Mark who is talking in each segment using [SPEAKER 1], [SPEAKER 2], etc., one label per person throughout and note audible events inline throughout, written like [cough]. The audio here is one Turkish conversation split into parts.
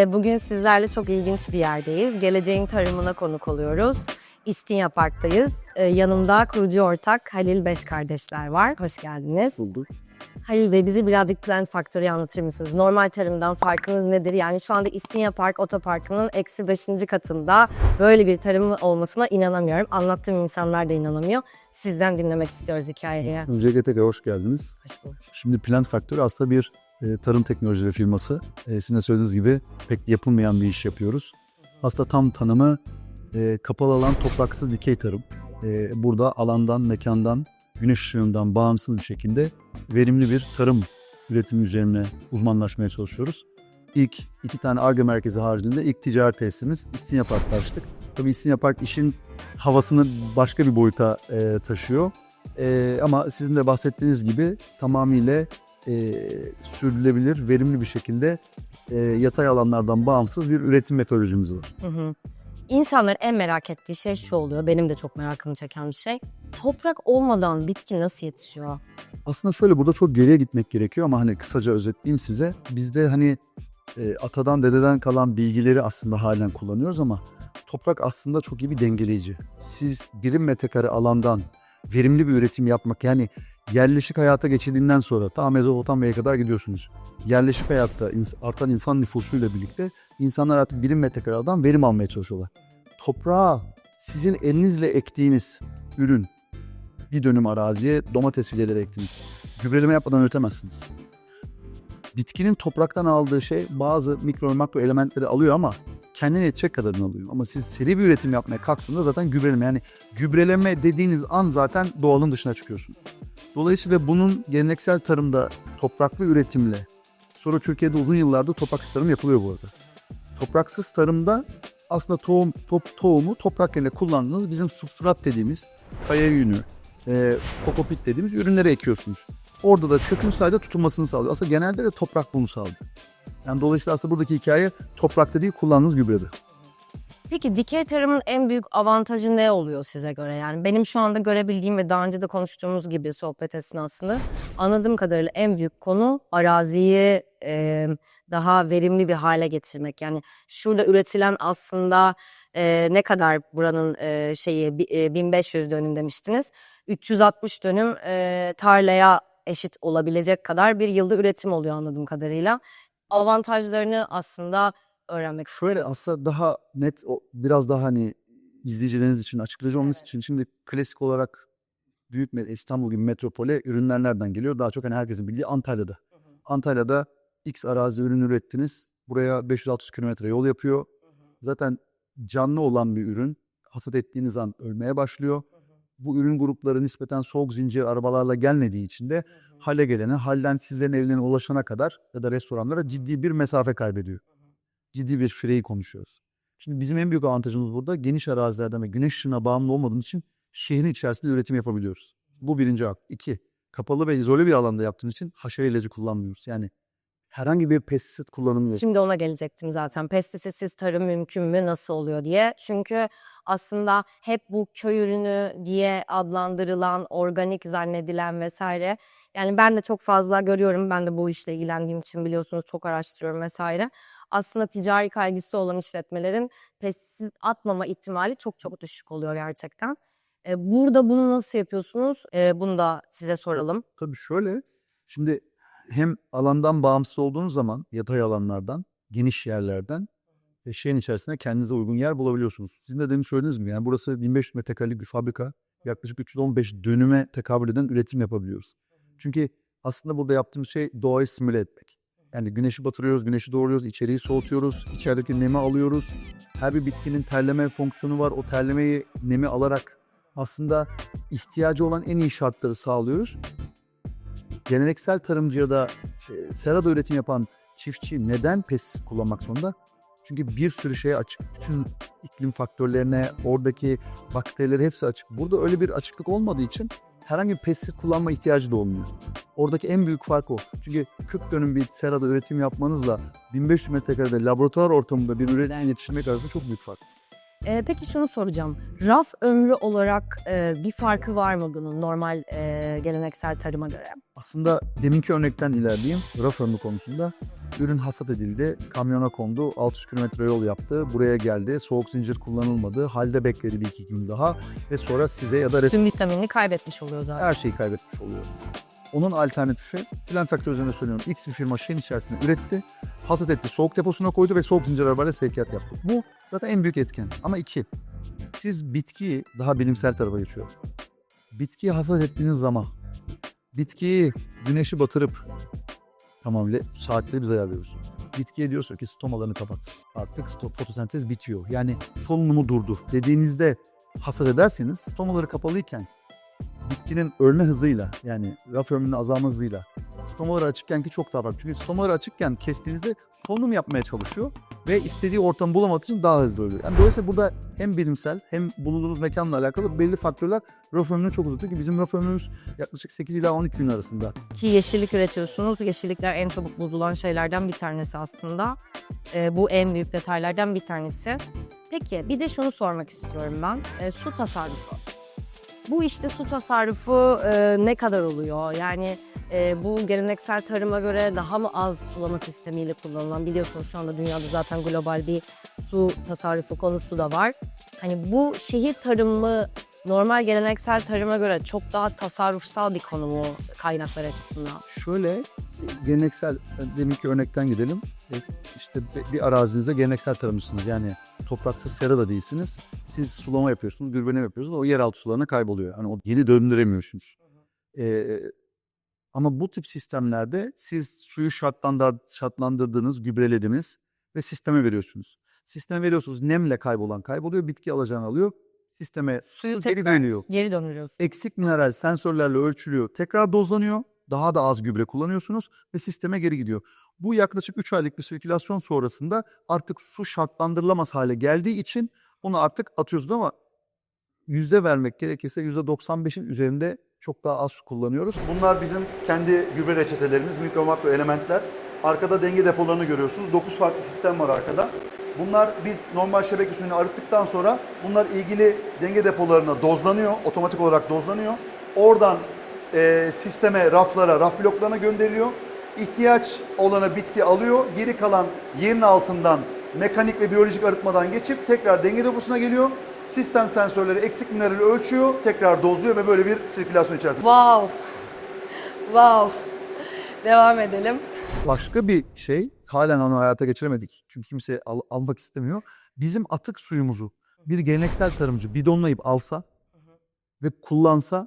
[SPEAKER 1] Ee, bugün sizlerle çok ilginç bir yerdeyiz. Geleceğin tarımına konuk oluyoruz. İstinye Park'tayız. Ee, yanımda kurucu ortak Halil Beş kardeşler var. Hoş geldiniz.
[SPEAKER 2] bulduk.
[SPEAKER 1] Halil Bey bizi birazcık Plant Factory'i anlatır mısınız? Normal tarımdan farkınız nedir? Yani şu anda İstinye Park Otoparkı'nın eksi beşinci katında böyle bir tarım olmasına inanamıyorum. Anlattığım insanlar da inanamıyor. Sizden dinlemek istiyoruz hikayeyi.
[SPEAKER 2] Öncelikle tekrar hoş geldiniz.
[SPEAKER 1] Hoş bulduk.
[SPEAKER 2] Şimdi Plant Factory aslında bir e, tarım teknolojileri firması. E, sizin de söylediğiniz gibi pek yapılmayan bir iş yapıyoruz. Aslında tam tanımı e, kapalı alan topraksız dikey tarım. E, burada alandan, mekandan, güneş ışığından bağımsız bir şekilde verimli bir tarım üretimi üzerine uzmanlaşmaya çalışıyoruz. İlk iki tane ARGE merkezi haricinde ilk ticari tesisimiz İstinye Park'ta açtık. Tabii İstinye Park işin havasını başka bir boyuta e, taşıyor. E, ama sizin de bahsettiğiniz gibi tamamıyla e, sürdürülebilir, verimli bir şekilde e, yatay alanlardan bağımsız bir üretim metodolojimiz var.
[SPEAKER 1] Hı hı. İnsanların en merak ettiği şey şu oluyor. Benim de çok merakımı çeken bir şey. Toprak olmadan bitki nasıl yetişiyor?
[SPEAKER 2] Aslında şöyle burada çok geriye gitmek gerekiyor ama hani kısaca özetleyeyim size. Bizde hani e, atadan dededen kalan bilgileri aslında halen kullanıyoruz ama toprak aslında çok iyi bir dengeleyici. Siz birim metrekare alandan verimli bir üretim yapmak yani yerleşik hayata geçildiğinden sonra ta Mezopotamya'ya kadar gidiyorsunuz. Yerleşik hayatta artan insan nüfusuyla birlikte insanlar artık metrekare alandan verim almaya çalışıyorlar. Toprağa sizin elinizle ektiğiniz ürün bir dönüm araziye domates fideleri ektiniz. Gübreleme yapmadan üretemezsiniz. Bitkinin topraktan aldığı şey bazı mikro ve makro elementleri alıyor ama kendine yetecek kadarını alıyor. Ama siz seri bir üretim yapmaya kalktığında zaten gübreleme yani gübreleme dediğiniz an zaten doğalın dışına çıkıyorsunuz. Dolayısıyla bunun geleneksel tarımda topraklı üretimle sonra Türkiye'de uzun yıllardır topraksız tarım yapılıyor bu arada. Topraksız tarımda aslında tohum top, tohumu toprak yerine kullandığınız bizim substrat dediğimiz kaya yünü, e, kokopit dediğimiz ürünleri ekiyorsunuz. Orada da kökün sayede tutulmasını sağlıyor. Aslında genelde de toprak bunu sağlıyor. Yani dolayısıyla aslında buradaki hikaye toprakta değil kullandığınız gübrede.
[SPEAKER 1] Peki dikey tarımın en büyük avantajı ne oluyor size göre? Yani benim şu anda görebildiğim ve daha önce de konuştuğumuz gibi sohbet esnasında anladığım kadarıyla en büyük konu araziyi e, daha verimli bir hale getirmek. Yani şurada üretilen aslında e, ne kadar buranın e, şeyi bi- e, 1500 dönüm demiştiniz. 360 dönüm e, tarlaya eşit olabilecek kadar bir yılda üretim oluyor anladığım kadarıyla. Avantajlarını aslında öğrenmek
[SPEAKER 2] Şöyle aslında daha net, biraz daha hani izleyicileriniz için açıklayıcı olması için şimdi klasik olarak büyük İstanbul gibi metropole ürünler nereden geliyor? Daha çok hani herkesin bildiği Antalya'da. Antalya'da X arazi ürün ürettiniz. Buraya 500-600 kilometre yol yapıyor. Zaten canlı olan bir ürün hasat ettiğiniz an ölmeye başlıyor. Bu ürün grupları nispeten soğuk zincir arabalarla gelmediği için de hale gelene, halden sizlerin evlerine ulaşana kadar ya da restoranlara ciddi bir mesafe kaybediyor. Ciddi bir süreyi konuşuyoruz. Şimdi bizim en büyük avantajımız burada geniş arazilerden ve güneş ışığına bağımlı olmadığımız için şehrin içerisinde üretim yapabiliyoruz. Bu birinci hak. İki, kapalı ve izole bir alanda yaptığımız için haşere ilacı kullanmıyoruz. Yani herhangi bir pestisit kullanımı.
[SPEAKER 1] Şimdi ona gelecektim zaten. Pestisitsiz tarım mümkün mü, nasıl oluyor diye. Çünkü aslında hep bu köy ürünü diye adlandırılan, organik zannedilen vesaire. Yani ben de çok fazla görüyorum. Ben de bu işle ilgilendiğim için biliyorsunuz çok araştırıyorum vesaire. Aslında ticari kaygısı olan işletmelerin pestisit atmama ihtimali çok çok düşük oluyor gerçekten. E, Burada bunu nasıl yapıyorsunuz? E, Bunu da size soralım.
[SPEAKER 2] Tabii şöyle, şimdi hem alandan bağımsız olduğunuz zaman yatay alanlardan, geniş yerlerden e, şeyin içerisinde kendinize uygun yer bulabiliyorsunuz. Sizin de demin söylediğiniz gibi yani burası 1500 metrekarelik bir fabrika. Yaklaşık 315 dönüme tekabül eden üretim yapabiliyoruz. Çünkü aslında burada yaptığımız şey doğayı simüle etmek. Yani güneşi batırıyoruz, güneşi doğruyoruz, içeriği soğutuyoruz, içerideki nemi alıyoruz. Her bir bitkinin terleme fonksiyonu var. O terlemeyi nemi alarak aslında ihtiyacı olan en iyi şartları sağlıyoruz. Geleneksel tarımcı ya da e, serada üretim yapan çiftçi neden pestisit kullanmak zorunda? Çünkü bir sürü şeye açık. Bütün iklim faktörlerine, oradaki bakterileri hepsi açık. Burada öyle bir açıklık olmadığı için herhangi bir pestisit kullanma ihtiyacı da olmuyor. Oradaki en büyük fark o. Çünkü 40 dönüm bir serada üretim yapmanızla 1500 metrekarede laboratuvar ortamında bir üretim yetiştirmek arasında çok büyük fark.
[SPEAKER 1] Ee, peki şunu soracağım. Raf ömrü olarak e, bir farkı var mı bunun normal e, geleneksel tarıma göre?
[SPEAKER 2] Aslında deminki örnekten ilerleyeyim. Raf ömrü konusunda. Ürün hasat edildi, kamyona kondu, 600 kilometre yol yaptı, buraya geldi, soğuk zincir kullanılmadı, halde bekledi bir iki gün daha ve sonra size ya da
[SPEAKER 1] Tüm vitaminini kaybetmiş oluyor zaten.
[SPEAKER 2] her şeyi kaybetmiş oluyor. Onun alternatifi, plan faktör üzerine söylüyorum. X bir firma şeyin içerisinde üretti, hasat etti, soğuk deposuna koydu ve soğuk zincir arabayla sevkiyat yaptı. Bu zaten en büyük etken. Ama iki, siz bitkiyi daha bilimsel tarafa geçiyorum. Bitkiyi hasat ettiğiniz zaman, bitkiyi güneşi batırıp tamamıyla saatleri bize ayarlıyorsun. Bitkiye diyorsun ki stomalarını kapat. Artık sto- fotosentez bitiyor. Yani solunumu durdur dediğinizde hasat ederseniz stomaları kapalıyken bitkinin ölme hızıyla yani raf ömrünün azalma hızıyla stomaları açıkken ki çok daha farklı. Çünkü stomaları açıkken kestiğinizde solunum yapmaya çalışıyor ve istediği ortamı bulamadığı için daha hızlı ölüyor. Yani dolayısıyla burada hem bilimsel hem bulunduğunuz mekanla alakalı belli faktörler raf ömrünü çok uzatıyor ki bizim raf ömrümüz yaklaşık 8 ila 12 gün arasında.
[SPEAKER 1] Ki yeşillik üretiyorsunuz. Yeşillikler en çabuk bozulan şeylerden bir tanesi aslında. Ee, bu en büyük detaylardan bir tanesi. Peki bir de şunu sormak istiyorum ben. Ee, su tasarrufu. Bu işte su tasarrufu e, ne kadar oluyor? Yani e, bu geleneksel tarıma göre daha mı az sulama sistemiyle kullanılan biliyorsunuz şu anda dünyada zaten global bir su tasarrufu konusu da var. Hani bu şehir tarımı normal geleneksel tarıma göre çok daha tasarrufsal bir konu mu kaynaklar açısından?
[SPEAKER 2] Şöyle geleneksel e, deminki örnekten gidelim. E, İşte bir arazinize geleneksel tarımcısınız. Yani topraksız sera da değilsiniz. Siz sulama yapıyorsunuz, gübreleme yapıyorsunuz. O yeraltı sularına kayboluyor. Hani o geri döndüremiyorsunuz. E, ama bu tip sistemlerde siz suyu şartlandır, şartlandırdığınız, gübrelediniz ve sisteme veriyorsunuz. Sisteme veriyorsunuz. Nemle kaybolan kayboluyor. Bitki alacağını alıyor. Sisteme
[SPEAKER 1] Suyu
[SPEAKER 2] geri dönüyor
[SPEAKER 1] geri döndürüyoruz.
[SPEAKER 2] eksik mineral sensörlerle ölçülüyor. Tekrar dozlanıyor. Daha da az gübre kullanıyorsunuz ve sisteme geri gidiyor. Bu yaklaşık 3 aylık bir sirkülasyon sonrasında artık su şartlandırılamaz hale geldiği için onu artık atıyorsunuz ama yüzde vermek gerekirse yüzde 95'in üzerinde çok daha az su kullanıyoruz. Bunlar bizim kendi gübre reçetelerimiz, mikro makro elementler. Arkada denge depolarını görüyorsunuz. 9 farklı sistem var arkada. Bunlar biz normal şebeke suyunu arıttıktan sonra bunlar ilgili denge depolarına dozlanıyor. Otomatik olarak dozlanıyor. Oradan e, sisteme, raflara, raf bloklarına gönderiliyor. İhtiyaç olana bitki alıyor. Geri kalan yerin altından mekanik ve biyolojik arıtmadan geçip tekrar denge deposuna geliyor. Sistem sensörleri eksik minerali ölçüyor, tekrar dozluyor ve böyle bir sirkülasyon içerisinde.
[SPEAKER 1] Wow. Wow. Devam edelim.
[SPEAKER 2] Başka bir şey halen onu hayata geçiremedik. Çünkü kimse al- almak istemiyor. Bizim atık suyumuzu bir geleneksel tarımcı bidonlayıp alsa ve kullansa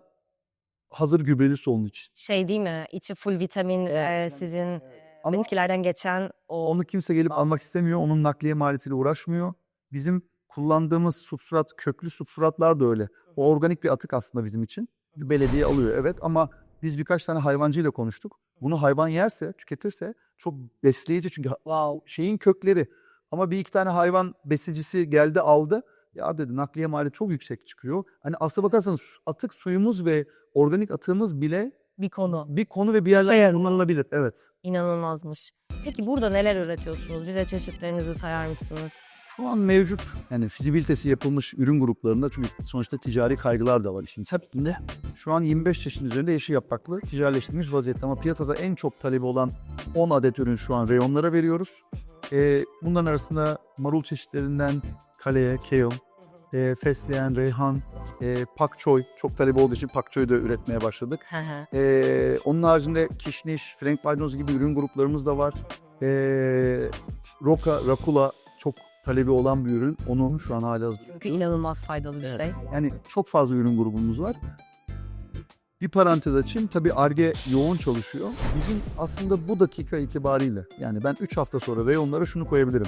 [SPEAKER 2] hazır gübreli su onun için.
[SPEAKER 1] Şey değil mi? İçi full vitamin e, sizin
[SPEAKER 2] Ama
[SPEAKER 1] bitkilerden geçen o
[SPEAKER 2] onu kimse gelip almak istemiyor. Onun nakliye maliyetiyle uğraşmıyor. Bizim kullandığımız substrat, köklü substratlar da öyle. O organik bir atık aslında bizim için. Belediye alıyor evet ama biz birkaç tane hayvancıyla konuştuk. Bunu hayvan yerse, tüketirse çok besleyici çünkü wow, şeyin kökleri. Ama bir iki tane hayvan besicisi geldi aldı. Ya dedi nakliye maliyeti çok yüksek çıkıyor. Hani aslına bakarsanız atık suyumuz ve organik atığımız bile
[SPEAKER 1] bir konu.
[SPEAKER 2] bir konu ve bir yerler kullanılabilir. Evet.
[SPEAKER 1] İnanılmazmış. Peki burada neler üretiyorsunuz? Bize çeşitlerinizi sayar mısınız?
[SPEAKER 2] Şu an mevcut yani fizibilitesi yapılmış ürün gruplarında çünkü sonuçta ticari kaygılar da var işin sepetinde. Şu an 25 çeşit üzerinde yeşil yapraklı ticarileştirilmiş vaziyette ama piyasada en çok talebi olan 10 adet ürün şu an reyonlara veriyoruz. Ee, bunların arasında marul çeşitlerinden kaleye, kale, e, fesleğen, reyhan, e, pak choy çok talebi olduğu için pak choy da üretmeye başladık.
[SPEAKER 1] Hı hı.
[SPEAKER 2] Ee, onun haricinde kişniş, frank maydanoz gibi ürün gruplarımız da var. Ee, roka, rakula çok talebi olan bir ürün. Onu şu an hala hazır.
[SPEAKER 1] Çünkü inanılmaz faydalı bir
[SPEAKER 2] Evet.
[SPEAKER 1] şey.
[SPEAKER 2] Yani çok fazla ürün grubumuz var. Bir parantez açayım. Tabii ARGE yoğun çalışıyor. Bizim aslında bu dakika itibariyle yani ben 3 hafta sonra reyonlara şunu koyabilirim.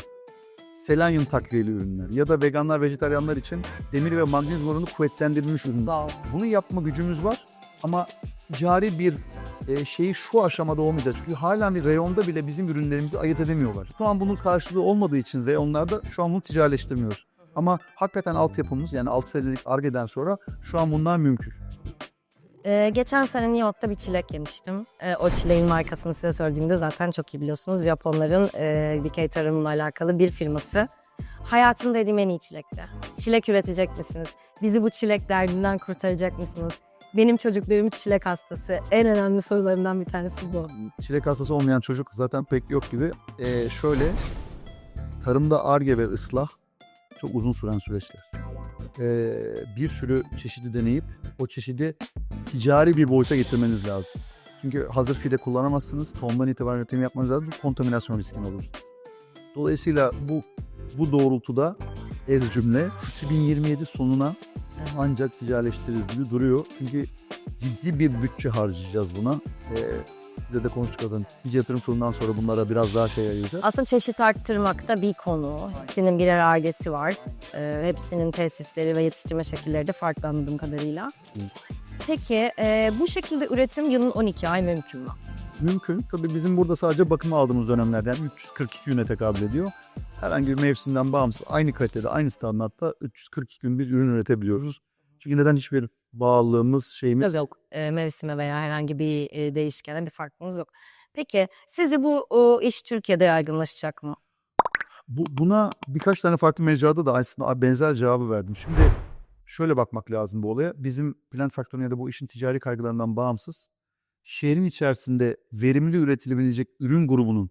[SPEAKER 2] Selenyum takviyeli ürünler ya da veganlar, vejetaryenler için demir ve magnezyum oranı kuvvetlendirilmiş ürünler. Bunu yapma gücümüz var ama cari bir e, şeyi şu aşamada olmayacak. Çünkü halen bir reyonda bile bizim ürünlerimizi ayırt edemiyorlar. Şu an bunun karşılığı olmadığı için reyonlarda şu an bunu ticarileştirmiyoruz. Ama hakikaten altyapımız yani 6 senelik ARGE'den sonra şu an bunlar mümkün.
[SPEAKER 1] Ee, geçen sene New York'ta bir çilek yemiştim. Ee, o çileğin markasını size söylediğimde zaten çok iyi biliyorsunuz. Japonların e, dikey tarımla alakalı bir firması. Hayatın dediğim en iyi çilekti. Çilek üretecek misiniz? Bizi bu çilek derdinden kurtaracak mısınız? Benim çocuklarım çilek hastası. En önemli sorularımdan bir tanesi bu.
[SPEAKER 2] Çilek hastası olmayan çocuk zaten pek yok gibi. Ee, şöyle tarımda arge ve ıslah çok uzun süren süreçler. Ee, bir sürü çeşidi deneyip o çeşidi ticari bir boyuta getirmeniz lazım. Çünkü hazır fide kullanamazsınız. Tohumdan itibaren üretim yapmanız lazım. Kontaminasyon riskini alıyorsunuz. Dolayısıyla bu bu doğrultuda ez cümle 2027 sonuna ancak ticaretleştiririz gibi duruyor. Çünkü ciddi bir bütçe harcayacağız buna. Ee, bize de konuştuk az önce. İkinci yatırım sonundan sonra bunlara biraz daha şey ayıracağız.
[SPEAKER 1] Aslında çeşit arttırmak da bir konu. Hepsinin birer argesi var. Ee, hepsinin tesisleri ve yetiştirme şekilleri de farklı anladığım kadarıyla. Peki e, bu şekilde üretim yılın 12 ay mümkün mü?
[SPEAKER 2] Mümkün. Tabii bizim burada sadece bakıma aldığımız dönemlerden 342 güne tekabül ediyor. Herhangi bir mevsimden bağımsız aynı kalitede, aynı standartta 342 gün bir ürün üretebiliyoruz. Çünkü neden hiçbir bağlılığımız, şeyimiz
[SPEAKER 1] Yok. E, mevsime veya herhangi bir e, değişkene bir farkımız yok. Peki sizce bu o, iş Türkiye'de yaygınlaşacak mı?
[SPEAKER 2] Bu, buna birkaç tane farklı mecrada da aslında benzer cevabı verdim. Şimdi şöyle bakmak lazım bu olaya. Bizim Plant da bu işin ticari kaygılarından bağımsız şehrin içerisinde verimli üretilebilecek ürün grubunun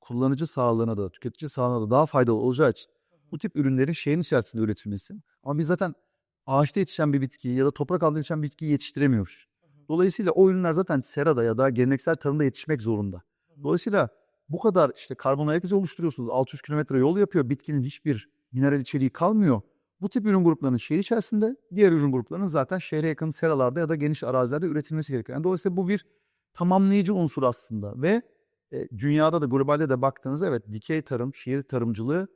[SPEAKER 2] kullanıcı sağlığına da tüketici sağlığına da daha faydalı olacağı için bu tip ürünlerin şehrin içerisinde üretilmesi. Ama biz zaten ağaçta yetişen bir bitkiyi ya da toprak altında yetişen bir bitkiyi yetiştiremiyoruz. Dolayısıyla o ürünler zaten serada ya da geleneksel tarımda yetişmek zorunda. Dolayısıyla bu kadar işte karbon ayak izi oluşturuyorsunuz. 600 kilometre yol yapıyor. Bitkinin hiçbir mineral içeriği kalmıyor. Bu tip ürün gruplarının şehir içerisinde, diğer ürün gruplarının zaten şehre yakın seralarda ya da geniş arazilerde üretilmesi gerekiyor. Yani dolayısıyla bu bir tamamlayıcı unsur aslında ve e, dünyada da globalde de baktığınızda evet dikey tarım, şehir tarımcılığı,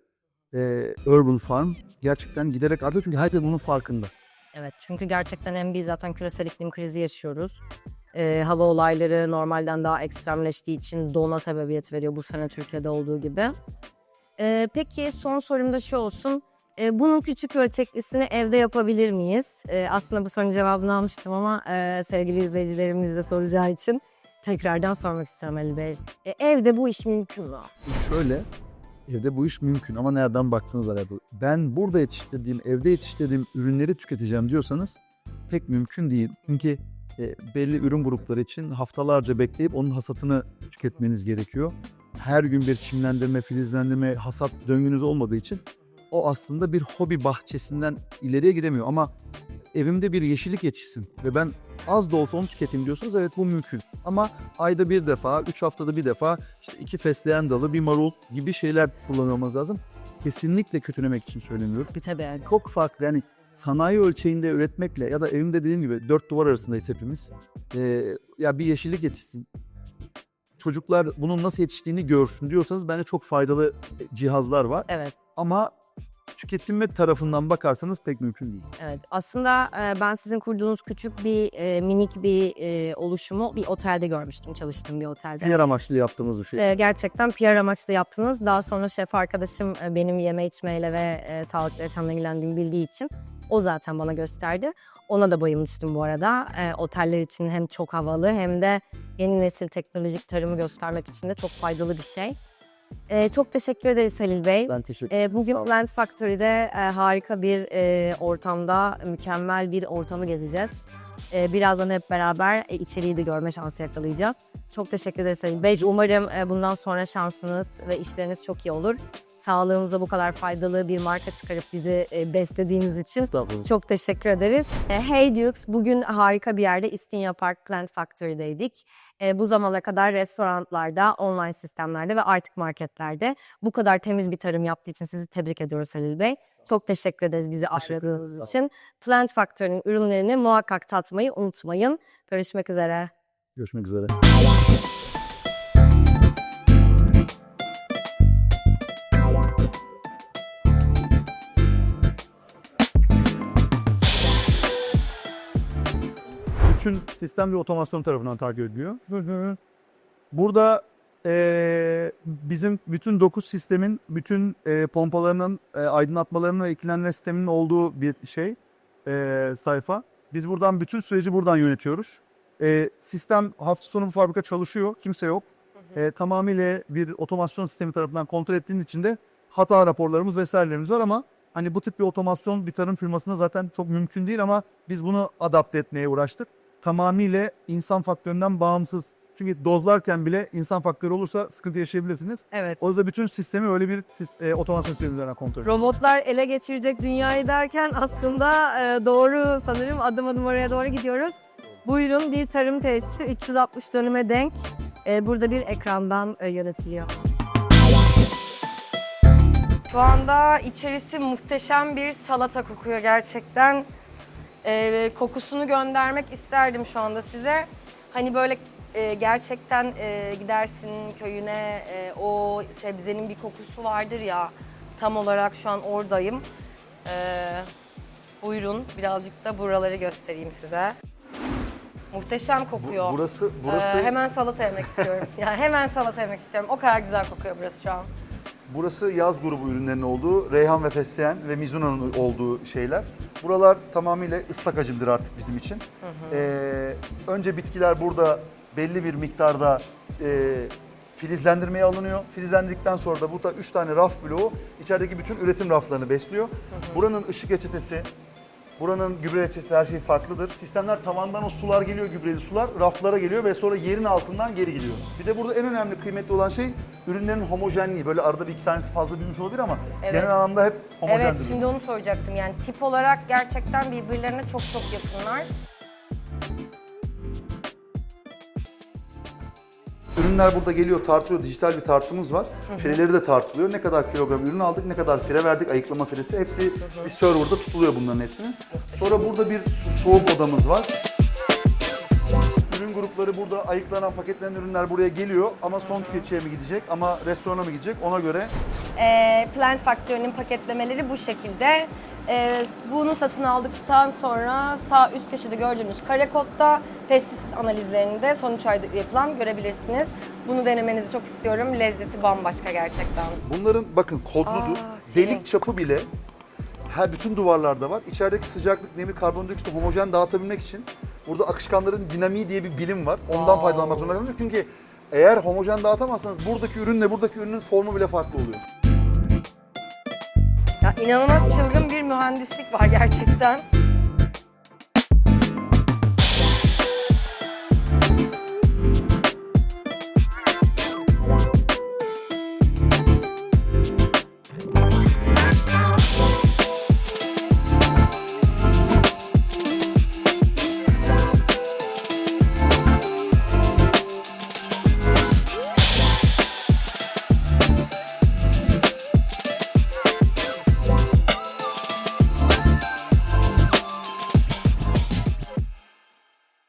[SPEAKER 2] e, urban farm gerçekten giderek artıyor çünkü herkes bunun farkında.
[SPEAKER 1] Evet çünkü gerçekten hem biz zaten küresel iklim krizi yaşıyoruz. Ee, hava olayları normalden daha ekstremleştiği için dona sebebiyet veriyor bu sene Türkiye'de olduğu gibi. Ee, peki son sorum da şu olsun. Ee, bunun küçük ölçeklisini evde yapabilir miyiz? Ee, aslında bu sorunun cevabını almıştım ama e, sevgili izleyicilerimiz de soracağı için tekrardan sormak istiyorum Ali Bey. E, evde bu iş mümkün mü?
[SPEAKER 2] Şöyle evde bu iş mümkün ama nereden baktığınızla alakalı. Ben burada yetiştirdiğim, evde yetiştirdiğim ürünleri tüketeceğim diyorsanız pek mümkün değil. Çünkü e, belli ürün grupları için haftalarca bekleyip onun hasatını tüketmeniz gerekiyor. Her gün bir çimlendirme, filizlendirme, hasat döngünüz olmadığı için o aslında bir hobi bahçesinden ileriye gidemiyor. Ama evimde bir yeşillik yetişsin ve ben az da olsa onu tüketeyim diyorsanız evet bu mümkün. Ama ayda bir defa, üç haftada bir defa işte iki fesleğen dalı, bir marul gibi şeyler kullanmamız lazım. Kesinlikle kötülemek için söylemiyorum.
[SPEAKER 1] Bir tabii.
[SPEAKER 2] Çok farklı yani sanayi ölçeğinde üretmekle ya da evimde dediğim gibi dört duvar arasındayız hepimiz. Ee, ya bir yeşillik yetişsin. Çocuklar bunun nasıl yetiştiğini görsün diyorsanız bence çok faydalı cihazlar var.
[SPEAKER 1] Evet.
[SPEAKER 2] Ama tüketimi tarafından bakarsanız pek mümkün değil.
[SPEAKER 1] Evet aslında e, ben sizin kurduğunuz küçük bir e, minik bir e, oluşumu bir otelde görmüştüm çalıştığım bir otelde.
[SPEAKER 3] PR amaçlı yaptığımız bir şey.
[SPEAKER 1] E, gerçekten PR amaçlı yaptınız. Daha sonra şef arkadaşım e, benim yeme içmeyle ve e, sağlıklı yaşamla ilgilendiğimi bildiği için o zaten bana gösterdi. Ona da bayılmıştım bu arada. E, oteller için hem çok havalı hem de yeni nesil teknolojik tarımı göstermek için de çok faydalı bir şey. E, çok teşekkür ederiz Halil Bey.
[SPEAKER 3] Ben teşekkür
[SPEAKER 1] E, bugün Plant Factory'de e, harika bir e, ortamda, mükemmel bir ortamı gezeceğiz. E, birazdan hep beraber e, içeriği de görme şansı yakalayacağız. Çok teşekkür ederiz Sayın Bey. Umarım e, bundan sonra şansınız ve işleriniz çok iyi olur. Sağlığımıza bu kadar faydalı bir marka çıkarıp bizi e, beslediğiniz için çok teşekkür ederiz. E, Hey Dukes, bugün harika bir yerde İstinye Park Plant Factory'deydik. E, bu zamana kadar restoranlarda, online sistemlerde ve artık marketlerde bu kadar temiz bir tarım yaptığı için sizi tebrik ediyoruz Halil Bey. Çok teşekkür ederiz bizi ağırladığınız için. Plant Factory'nin ürünlerini muhakkak tatmayı unutmayın. Görüşmek üzere.
[SPEAKER 2] Görüşmek üzere. Bütün sistem bir otomasyon tarafından takip ediliyor. Burada eee, bizim bütün 9 sistemin, bütün eee, pompalarının, eee, aydınlatmalarının ve iklenme sisteminin olduğu bir şey, eee, sayfa. Biz buradan bütün süreci buradan yönetiyoruz. Eee, sistem hafta sonu bu fabrika çalışıyor, kimse yok. Eee, tamamıyla bir otomasyon sistemi tarafından kontrol ettiğiniz için de hata raporlarımız vesairelerimiz var ama hani bu tip bir otomasyon bir tarım firmasında zaten çok mümkün değil ama biz bunu adapte etmeye uğraştık. Tamamıyla insan faktöründen bağımsız. Çünkü dozlarken bile insan faktörü olursa sıkıntı yaşayabilirsiniz.
[SPEAKER 1] Evet.
[SPEAKER 2] O yüzden bütün sistemi öyle bir e, otomasyon sistemi üzerinden kontrol ediyoruz.
[SPEAKER 1] Robotlar ele geçirecek dünyayı derken aslında e, doğru sanırım adım adım oraya doğru gidiyoruz. Buyurun bir tarım tesisi 360 dönüme denk. E, burada bir ekrandan e, yönetiliyor. Şu anda içerisi muhteşem bir salata kokuyor gerçekten. E, kokusunu göndermek isterdim şu anda size. Hani böyle e, gerçekten e, gidersin köyüne e, o sebzenin bir kokusu vardır ya. Tam olarak şu an oradayım. E, buyurun birazcık da buraları göstereyim size. Muhteşem kokuyor.
[SPEAKER 2] Burası
[SPEAKER 1] Ee, hemen salata yemek istiyorum. [laughs] yani hemen salata yemek istiyorum. O kadar güzel kokuyor burası şu an.
[SPEAKER 2] Burası yaz grubu ürünlerinin olduğu, reyhan ve fesleğen ve mizuna'nın olduğu şeyler. Buralar tamamıyla ıslak hacimdir artık bizim için. Ee, önce bitkiler burada belli bir miktarda e, filizlendirmeye alınıyor. Filizlendikten sonra da burada 3 tane raf bloğu içerideki bütün üretim raflarını besliyor. Buranın ışık reçetesi, buranın gübre reçetesi her şey farklıdır. Sistemler tavandan o sular geliyor, gübreli sular raflara geliyor ve sonra yerin altından geri gidiyor. Bir de burada en önemli kıymetli olan şey ürünlerin homojenliği. Böyle arada bir iki tanesi fazla büyümüş olabilir ama
[SPEAKER 1] Evet.
[SPEAKER 2] genel anlamda hep homojendir.
[SPEAKER 1] Evet şimdi onu soracaktım. Yani tip olarak gerçekten birbirlerine çok çok yakınlar.
[SPEAKER 2] Ürünler burada geliyor, tartılıyor. Dijital bir tartımız var. Fireleri de tartılıyor. Ne kadar kilogram ürün aldık, ne kadar fire verdik, ayıklama firesi. Hepsi bir serverda tutuluyor bunların hepsini. Sonra burada bir so- soğuk odamız var. Ürün grupları burada ayıklanan, paketlenen ürünler buraya geliyor ama son tüketiciye mi gidecek ama restorana mı gidecek ona göre
[SPEAKER 1] Ee, Plant Factory'nin paketlemeleri bu şekilde. Ee, bunu satın aldıktan sonra sağ üst köşede gördüğünüz kare kodda pestisit analizlerinde sonuç ayda yapılan görebilirsiniz. Bunu denemenizi çok istiyorum. Lezzeti bambaşka gerçekten.
[SPEAKER 2] Bunların bakın kodludur.
[SPEAKER 1] Aa.
[SPEAKER 2] Delik çapı bile her bütün duvarlarda var. İçerideki sıcaklık, nemi, karbondioksiti homojen dağıtabilmek için burada akışkanların dinamiği diye bir bilim var. Ondan
[SPEAKER 1] Wow.
[SPEAKER 2] faydalanmak zorunda kalıyorsunuz. Çünkü eğer homojen dağıtamazsanız buradaki ürünle buradaki ürünün formu bile farklı oluyor.
[SPEAKER 1] İnanılmaz çılgın bir mühendislik var gerçekten.